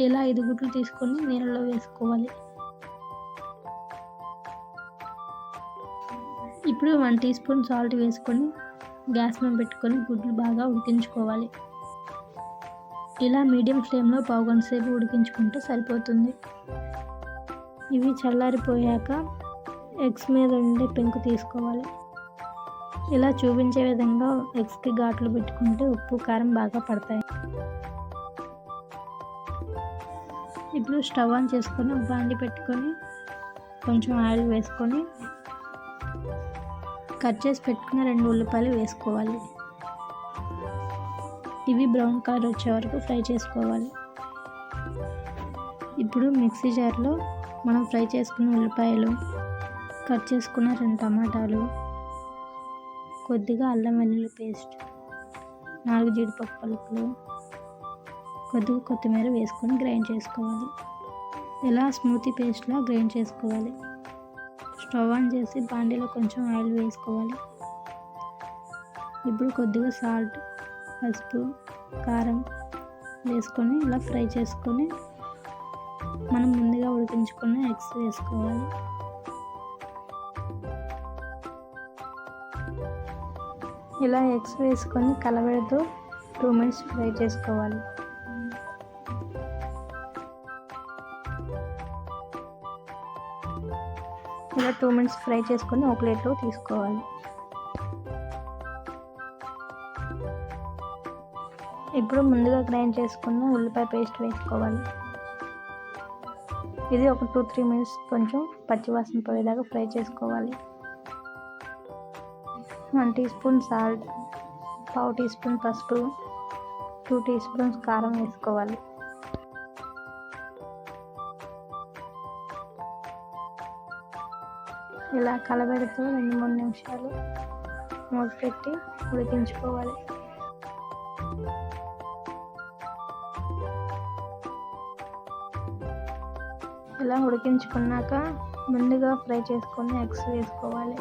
ఇలా ఐదు గుడ్లు తీసుకొని నీళ్ళలో వేసుకోవాలి. ఇప్పుడు వన్ టీ స్పూన్ సాల్ట్ వేసుకొని గ్యాస్ మీద పెట్టుకొని గుడ్లు బాగా ఉడికించుకోవాలి. ఇలా మీడియం ఫ్లేమ్లో పావుగంట సేపు ఉడికించుకుంటే సరిపోతుంది. ఇవి చల్లారిపోయాక ఎగ్స్ మీద ఉండే పెంకు తీసుకోవాలి. ఇలా చూపించే విధంగా ఎగ్స్కి ఘాట్లు పెట్టుకుంటే ఉప్పు కారం బాగా పడతాయి. ఇప్పుడు స్టవ్ ఆన్ చేసుకొని ఒక బాండి పెట్టుకొని కొంచెం ఆయిల్ వేసుకొని కట్ చేసి పెట్టుకున్న రెండు ఉల్లిపాయలు వేసుకోవాలి. ఇవి బ్రౌన్ కలర్ వచ్చే వరకు ఫ్రై చేసుకోవాలి. ఇప్పుడు మిక్సీ జార్లో మనం ఫ్రై చేసుకున్న ఉల్లిపాయలు కట్ చేసుకున్న రెండు టమాటాలు కొద్దిగా అల్లం వెల్లుల్లి పేస్ట్ నాలుగు జీడిపప్పు పలుకులు కొద్దిగా కొత్తిమీర వేసుకొని గ్రైండ్ చేసుకోవాలి. ఇలా స్మూతీ పేస్ట్లా గ్రైండ్ చేసుకోవాలి. స్టవ్ ఆన్ చేసి బాండీలో కొంచెం ఆయిల్ వేసుకోవాలి. ఇప్పుడు కొద్దిగా సాల్ట్ పసుపు కారం వేసుకొని ఇలా ఫ్రై చేసుకొని మనం ముందుగా ఉడికించుకున్న ఎగ్స్ వేసుకోవాలి. ఇలా ఎగ్స్ వేసుకొని కలబెడుతూ టూ మినిట్స్ ఫ్రై చేసుకోవాలి. ఇలా టూ మినిట్స్ ఫ్రై చేసుకొని ఒక ప్లేట్లో తీసుకోవాలి. ఇప్పుడు ముందుగా గ్రైండ్ చేసుకున్న ఉల్లిపాయ పేస్ట్ వేసుకోవాలి. ఇది ఒక టూ త్రీ మినిట్స్ కొంచెం పచ్చివాసన పోయేదాకా ఫ్రై చేసుకోవాలి. వన్ టీ స్పూన్ సాల్ట్ పావు టీ స్పూన్ పసుపు టూ టీ స్పూన్స్ కారం వేసుకోవాలి. ఇలా కలబెడుతూ రెండు మూడు నిమిషాలు మూత పెట్టి ఉడికించుకోవాలి. ఇలా ఉడికించుకున్నాక ముందుగా ఫ్రై చేసుకొని ఎగ్స్ వేసుకోవాలి.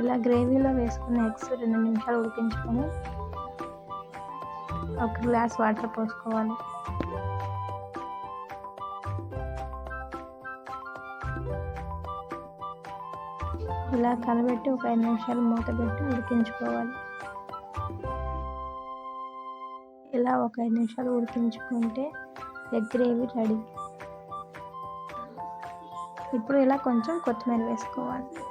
ఇలా గ్రేవీలో వేసుకున్న ఎగ్స్ రెండు నిమిషాలు ఉడికించుకొని ఒక గ్లాస్ వాటర్ పోసుకోవాలి. ఇలా కలబెట్టి ఒక ఐదు నిమిషాలు మూత పెట్టి ఉడికించుకోవాలి. ఇలా ఒక ఐదు నిమిషాలు ఉడికించుకుంటే ఎగ్ గ్రేవీ రెడీ. ఇప్పుడు ఇలా కొంచెం కొత్తిమీర వేసుకోవాలి.